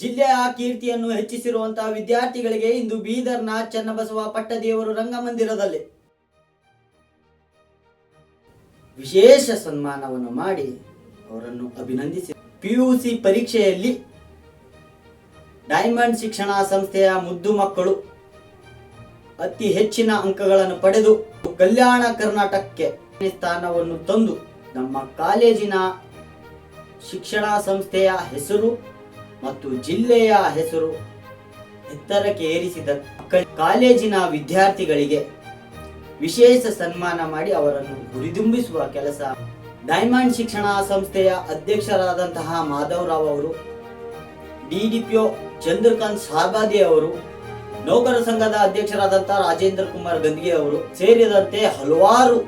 ಜಿಲ್ಲೆಯ ಕೀರ್ತಿಯನ್ನು ಹೆಚ್ಚಿಸಿರುವಂತಹ ವಿದ್ಯಾರ್ಥಿಗಳಿಗೆ ಇಂದು ಬೀದರ್ನ ಚನ್ನಬಸವ ಪಟ್ಟದೇವರು ರಂಗಮಂದಿರದಲ್ಲಿ ವಿಶೇಷ ಸನ್ಮಾನವನ್ನು ಮಾಡಿ ಅವರನ್ನು ಅಭಿನಂದಿಸಿ. ಪಿಯುಸಿ ಪರೀಕ್ಷೆಯಲ್ಲಿ ಡೈಮಂಡ್ ಶಿಕ್ಷಣ ಸಂಸ್ಥೆಯ ಮುದ್ದು ಮಕ್ಕಳು ಅತಿ ಹೆಚ್ಚಿನ ಅಂಕಗಳನ್ನು ಪಡೆದು ಕಲ್ಯಾಣ ಕರ್ನಾಟಕಕ್ಕೆ ಸ್ಥಾನವನ್ನು ತಂದು ನಮ್ಮ ಕಾಲೇಜಿನ ಶಿಕ್ಷಣ ಸಂಸ್ಥೆಯ ಹೆಸರು ಮತ್ತು ಜಿಲ್ಲೆಯ ಹೆಸರು ಎತ್ತರಕ್ಕೆ ಏರಿಸಿದ ಕಾಲೇಜಿನ ವಿದ್ಯಾರ್ಥಿಗಳಿಗೆ ವಿಶೇಷ ಸನ್ಮಾನ ಮಾಡಿ ಅವರನ್ನು ಹುರಿದುಂಬಿಸುವ ಕೆಲಸ. ಡೈಮಂಡ್ ಶಿಕ್ಷಣ ಸಂಸ್ಥೆಯ ಅಧ್ಯಕ್ಷರಾದಂತಹ ಮಾಧವರಾವ್ ಅವರು ಡಿಡಿಪಿಒ ಚಂದ್ರಕಾಂತ್ ಸಾಗಾದಿ ಅವರು, ನೌಕರ ಸಂಘದ ಅಧ್ಯಕ್ಷರಾದಂತಹ ರಾಜೇಂದ್ರ ಕುಮಾರ್ ಗಂದ್ಗೆ ಅವರು ಸೇರಿದಂತೆ ಹಲವಾರು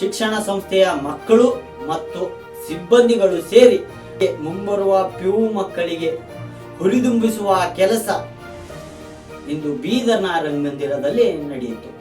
ಶಿಕ್ಷಣ ಸಂಸ್ಥೆಯ ಮಕ್ಕಳು ಮತ್ತು ಸಿಬ್ಬಂದಿಗಳು ಸೇರಿ ಮುಂಬರುವ ಪ್ಯೂ ಮಕ್ಕಳಿಗೆ ಹುರಿದುಂಬಿಸುವ ಕೆಲಸ ಇಂದು ಬೀದರ್ನ ರಂಗಮಂದಿರದಲ್ಲಿ ನಡೆಯಿತು.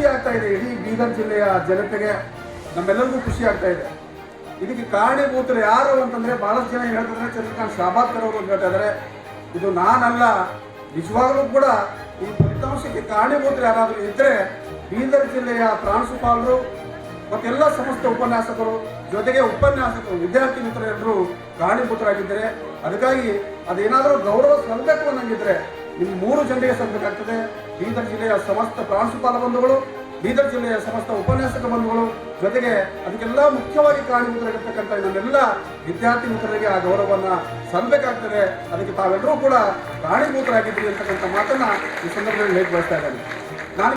ಖುಷಿ ಆಗ್ತಾ ಇದೆ ಇಡೀ ಬೀದರ್ ಜಿಲ್ಲೆಯ ಜನತೆಗೆ. ನಮ್ಮೆಲ್ಲರಿಗೂ ಖುಷಿ ಆಗ್ತಾ ಇದೆ. ಇದಕ್ಕೆ ಕಾರಣೀಭೂತರು ಯಾರು ಅಂತಂದ್ರೆ ಬಹಳಷ್ಟು ಜನ ಹೇಳ್ತಿದ್ರೆ ಚಂದ್ರಕಾಂತ್ ಶಾಬಾದ್ಕರ್ ಅವರು ಅಂತ ಹೇಳ್ತಾ ಇದು ನಾನಲ್ಲ, ನಿಜವಾಗ್ಲೂ ಕೂಡ ಈ ಫಲಿತಾಂಶಕ್ಕೆ ಕಾರಣೀಭೂತರು ಯಾರಾದರೂ ಇದ್ರೆ ಬೀದರ್ ಜಿಲ್ಲೆಯ ಪ್ರಾಂಶುಪಾಲರು ಮತ್ತೆಲ್ಲ ಸಮಸ್ತ ಉಪನ್ಯಾಸಕರು, ಜೊತೆಗೆ ಉಪನ್ಯಾಸಕರು, ವಿದ್ಯಾರ್ಥಿ ಮಿತ್ರರೆಲ್ಲರೂ ಕಾರಣೀಭೂತರಾಗಿದ್ದರೆ. ಅದಕ್ಕಾಗಿ ಅದೇನಾದರೂ ಗೌರವ ಸಲ್ಲಬೇಕು ಅನ್ನಂಗಿದ್ರೆ ನಿಮ್ಮ ಮೂರು ಜನರಿಗೆ ಸಲ್ಲಬೇಕಾಗ್ತದೆ ಬೀದರ್ ಜಿಲ್ಲೆಯ ಸಮಸ್ತ ಪ್ರಾಂಶುಪಾಲ ಬಂಧುಗಳು, ಬೀದರ್ ಜಿಲ್ಲೆಯ ಸಮಸ್ತ ಉಪನ್ಯಾಸಕ ಬಂಧುಗಳು ಜೊತೆಗೆ ಅದಕ್ಕೆಲ್ಲ ಮುಖ್ಯವಾಗಿ ಕಾರಣೀಭೂತರಾಗಿರ್ತಕ್ಕಂಥ ನಮ್ಮೆಲ್ಲ ವಿದ್ಯಾರ್ಥಿ ಮಿತ್ರರಿಗೆ ಆ ಗೌರವವನ್ನು ಸಲ್ಲಬೇಕಾಗ್ತದೆ. ಅದಕ್ಕೆ ತಾವೆಲ್ಲರೂ ಕೂಡ ಕಾರಣೀಭೂತರಾಗಿದ್ದೀರಿ ಅಂತಕ್ಕಂಥ ಮಾತನ್ನ ಈ ಸಂದರ್ಭದಲ್ಲಿ ಹೇಗೆ ಬಯಸ್ತಾ ಇದ್ದೇನೆ. ನಾನು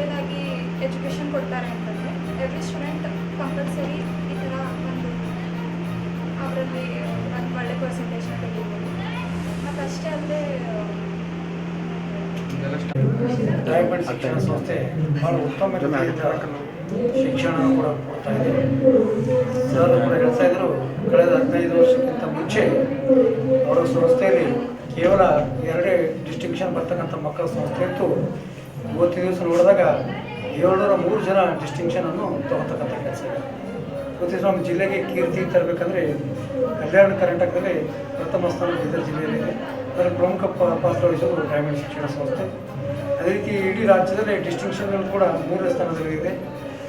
ಒಳ್ಳೆಯದಾಗಿ ಎಜುಕೇಷನ್ ಕೊಡ್ತಾರೆ ಅಂತಂದರೆ ಎವ್ರಿ ಸ್ಟೂಡೆಂಟ್ ಕಂಪಲ್ಸರಿ ಈ ಥರ ಒಂದು ಅವರಲ್ಲಿ ಒಂದು ಒಳ್ಳೆ ಪರ್ಸೆಂಟೇಜ್ನ ತೆಗಿಬೋದು ಮತ್ತು ಅಷ್ಟೇ ಅಲ್ಲದೆ ಡೈಮಂಡ್ ಶಿಕ್ಷಣ ಸಂಸ್ಥೆ ಭಾಳ ಉತ್ತಮ ರೀತಿಯಿಂದ ಶಿಕ್ಷಣ ಕೂಡ ಕೊಡ್ತಾ ಇದೆ. ಸರ್ ಕೂಡ ಹೇಳ್ತಾ ಇದ್ರು ಕಳೆದ ಹದಿನೈದು ವರ್ಷಕ್ಕಿಂತ ಮುಂಚೆ ಅವರ ಸಂಸ್ಥೆಯಲ್ಲಿ ಕೇವಲ ಎರಡೇ ಡಿಸ್ಟಿಂಕ್ಷನ್ ಬರ್ತಕ್ಕಂಥ ಮಕ್ಕಳ ಸಂಸ್ಥೆ ಇತ್ತು. ಇವತ್ತಿನ ದಿವಸ ನೋಡಿದಾಗ ಏಳ್ನೂರ ಮೂರು ಜನ ಡಿಸ್ಟಿಂಕ್ಷನನ್ನು ತಗೋತಕ್ಕಂಥ ಕೆಲಸ. ಇದೆ ಮತ್ತು ನಮ್ಮ ಜಿಲ್ಲೆಗೆ ಕೀರ್ತಿ ತರಬೇಕಂದ್ರೆ ಕಲ್ಯಾಣ ಕರ್ನಾಟಕದಲ್ಲಿ ಪ್ರಥಮ ಸ್ಥಾನ ಬೀದರ್ ಜಿಲ್ಲೆಯಲ್ಲಿದೆ ಅದರ ಪ್ರಮುಖ ಪಾತ್ರ ವಹಿಸೋದು ಗ್ರಾಮೀಣ ಶಿಕ್ಷಣ ಸಂಸ್ಥೆ. ಅದೇ ರೀತಿ ಇಡೀ ರಾಜ್ಯದಲ್ಲಿ ಡಿಸ್ಟಿಂಕ್ಷನ್ಗಳು ಕೂಡ ಮೂರನೇ ಸ್ಥಾನದಲ್ಲಿದೆ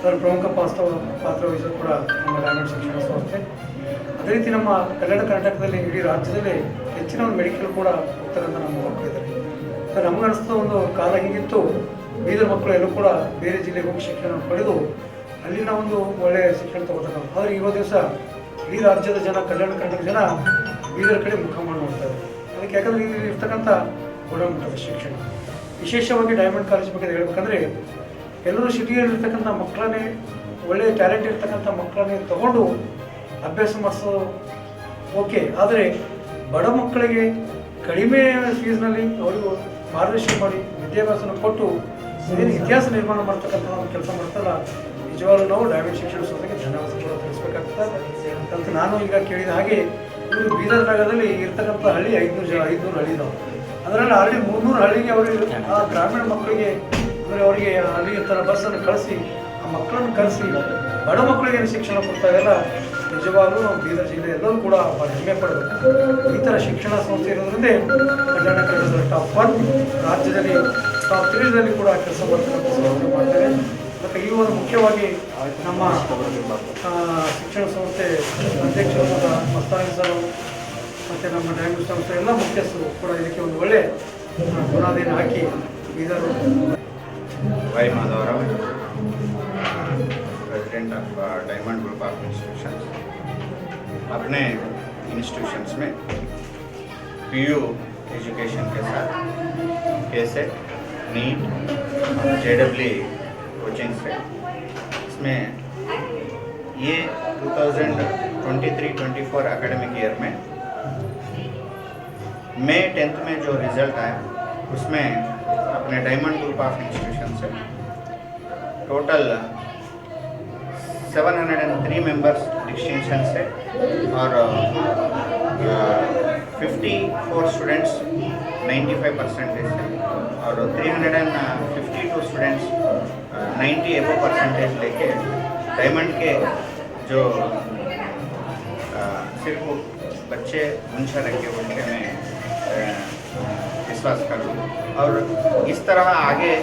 ಅದರ ಪ್ರಮುಖ ಪಾತ್ರ ಪಾತ್ರ ವಹಿಸೋದು ಕೂಡ ನಮ್ಮ ಗ್ರಾಮೀಣ ಶಿಕ್ಷಣ ಸಂಸ್ಥೆ. ಅದೇ ರೀತಿ ನಮ್ಮ ಕಲ್ಯಾಣ ಕರ್ನಾಟಕದಲ್ಲಿ ಇಡೀ ರಾಜ್ಯದಲ್ಲಿ ಹೆಚ್ಚಿನ ಮೆಡಿಕಲ್ ಕೂಡ ಹೋಗ್ತಕ್ಕಂಥ ನಮ್ಮ ಮಕ್ಕಳಿದ್ದಾರೆ ನಮ್ಗೆ ಅನಿಸ್ತಾ ಒಂದು ಕಾಲ ಹೀಗಿತ್ತು. ಬೀದರ್ ಮಕ್ಕಳು ಎಲ್ಲೂ ಕೂಡ ಬೇರೆ ಜಿಲ್ಲೆಗೆ ಹೋಗಿ ಶಿಕ್ಷಣ ಪಡೆದು ಅಲ್ಲಿನ ಒಂದು ಒಳ್ಳೆಯ ಶಿಕ್ಷಣ ತಗೋತಕ್ಕಂಥ ಆದರೆ ಇವತ್ತು ದಿವಸ ಇಡೀ ರಾಜ್ಯದ ಜನ, ಕಲ್ಯಾಣ ಕರ್ನಾಟಕ ಜನ ಬೀದರ್ ಕಡೆ ಮುಖ ಮಾಡಿ ನೋಡ್ತಾರೆ ಅದಕ್ಕೆ ಯಾಕಂದ್ರೆ ಇಲ್ಲಿ ಇರ್ತಕ್ಕಂಥ ಗುಣಮಟ್ಟದ ಶಿಕ್ಷಣ. ವಿಶೇಷವಾಗಿ ಡೈಮಂಡ್ ಕಾಲೇಜ್ ಬಗ್ಗೆ ಹೇಳ್ಬೇಕಂದ್ರೆ, ಎಲ್ಲರೂ ಸಿಟಿಯಲ್ಲಿರ್ತಕ್ಕಂಥ ಮಕ್ಕಳನ್ನೇ ಒಳ್ಳೆಯ ಟ್ಯಾಲೆಂಟ್ ಇರ್ತಕ್ಕಂಥ ಮಕ್ಕಳನ್ನೇ ತಗೊಂಡು ಅಭ್ಯಾಸ ಮಾಡಿಸೋ ಓಕೆ. ಆದರೆ ಬಡ ಮಕ್ಕಳಿಗೆ ಕಡಿಮೆ ಫೀಸ್ನಲ್ಲಿ ಅವರಿಗೂ ಮಾರ್ಗದರ್ಶನ ಮಾಡಿ ವಿದ್ಯಾಭ್ಯಾಸನ ಕೊಟ್ಟು ಏನು ಇತಿಹಾಸ ನಿರ್ಮಾಣ ಮಾಡ್ತಕ್ಕಂಥ ಒಂದು ಕೆಲಸ ಮಾಡ್ತಾರಲ್ಲ ನಿಜವಾಗ್ಲೂ ನಾವು ಡೈಮಂಡ್ ಶಿಕ್ಷಣ ಸಂಸ್ಥೆಗೆ ಧನ್ಯವಾದ ತಿಳಿಸ್ಬೇಕಾಗ್ತದೆ. ಅಂತ ನಾನು ಈಗ ಕೇಳಿದ ಹಾಗೆ ಇವರು ಬೀದರ್ ನಗರದಲ್ಲಿ ಇರ್ತಕ್ಕಂಥ ಹಳ್ಳಿ ಐದುನೂರು ಜನ, ಐದುನೂರು ಹಳ್ಳಿ ನಾವು ಅದರಲ್ಲಿ ಹಳ್ಳಿ ಮುನ್ನೂರು ಹಳ್ಳಿಗೆ ಅವರು ಆ ಗ್ರಾಮೀಣ ಮಕ್ಕಳಿಗೆ, ಅಂದರೆ ಅವರಿಗೆ ಅಲ್ಲಿ ಥರ ಬಸ್ಸನ್ನು ಕಳಿಸಿ, ಆ ಮಕ್ಕಳನ್ನು ಕರೆಸಿ, ಬಡ ಮಕ್ಕಳಿಗೆ ಶಿಕ್ಷಣ ಕೊಡ್ತಾ ಇದೆಯಲ್ಲ ನಿಜವಾಗ್ಲೂ ನಮ್ಮ ಬೀದರ್ ಜಿಲ್ಲೆ ಎಲ್ಲರೂ ಕೂಡ ಹೆಮ್ಮೆ ಪಡಬೇಕು. ಈ ಥರ ಶಿಕ್ಷಣ ಸಂಸ್ಥೆ ಇರೋದ್ರಿಂದ ಕಲ್ಯಾಣ ಕರ್ನಾಟಕ ಟಾಪ್ ಒನ್ ರಾಜ್ಯದಲ್ಲಿ ಟಾಪ್ ತ್ರೀದಲ್ಲಿ ಕೂಡ ಕೆಲಸ ಮಾಡ್ತಕ್ಕಂಥ ಸಂಸ್ಥೆ ಮಾಡ್ತಾರೆ ಮತ್ತು ಈ ಒಂದು ಮುಖ್ಯವಾಗಿ ನಮ್ಮ ಆ, ಶಿಕ್ಷಣ ಸಂಸ್ಥೆ ಅಧ್ಯಕ್ಷರಾದ ಮಸ್ತಾನಿ ಸರ್ ಮತ್ತು ನಮ್ಮ ಡೈಮಂಡ್ ಸಂಸ್ಥೆ ಎಲ್ಲ ಮುಖ್ಯಸ್ಥರು ಕೂಡ ಇದಕ್ಕೆ ಒಂದು ಒಳ್ಳೆ ಆ, ಬುನಾದಿಯನ್ನು ಹಾಕಿ Bidar Y Madhavrao president of Diamond group of institutions अपने इंस्टीट्यूशंस में पीयू एजुकेशन के साथ KCET, NEET J W coaching से इसमें ये 2023-24 एकेडमिक ईयर में मई टेंथ में जो रिज़ल्ट आया, उसमें अपने डायमंड ग्रुप ऑफ़ इंस्टीट्यूशन से टोटल 703 मेंबर्स डिस्टिंक्शन से और फिफ्टी फोर स्टूडेंट्स 95 परसेंटेज से। और 352 स्टूडेंट्स 90 एबो परसेंटेज लेके डायमंड के जो सिर्फ़ बच्चे मुंशा रखे उनके मैं अ, विश्वास करूँ और इस तरह आगे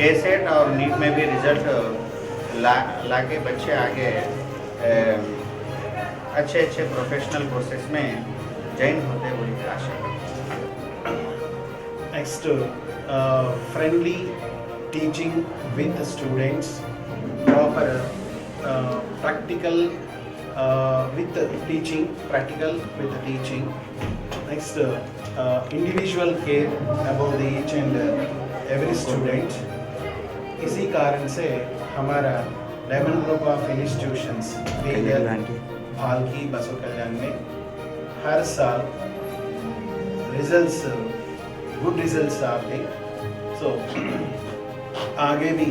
के सेट और नीट में भी रिज़ल्ट ला लाके बच्चे आगे अच्छे अच्छे प्रोफेशनल कोर्सेज में जॉइन होते हुए आशा। Next, uh, friendly teaching with the students, proper uh, practical uh, with the teaching, practical with the teaching. Next, uh, uh, individual care about the each and uh, every student. इसी कारण से हमारा diamond group of institutions Bhalki Basavakalyan में हर साल results good results आते सो आगे भी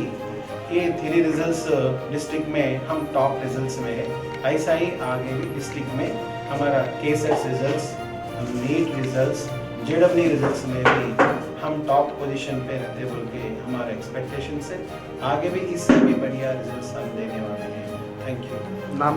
ये थ्री रिजल्ट्स डिस्ट्रिक्ट में हम टॉप रिजल्ट्स में है। ऐसा ही आगे भी डिस्ट्रिक्ट में हमारा के results NEET results JW results में भी हम टॉप पोजीशन पे रहते बोल के हमारा एक्सपेक्टेशन से आगे भी इससे भी बढ़िया रिजल्ट्स हम देने वाले हैं। थैंक यू ನಾಮ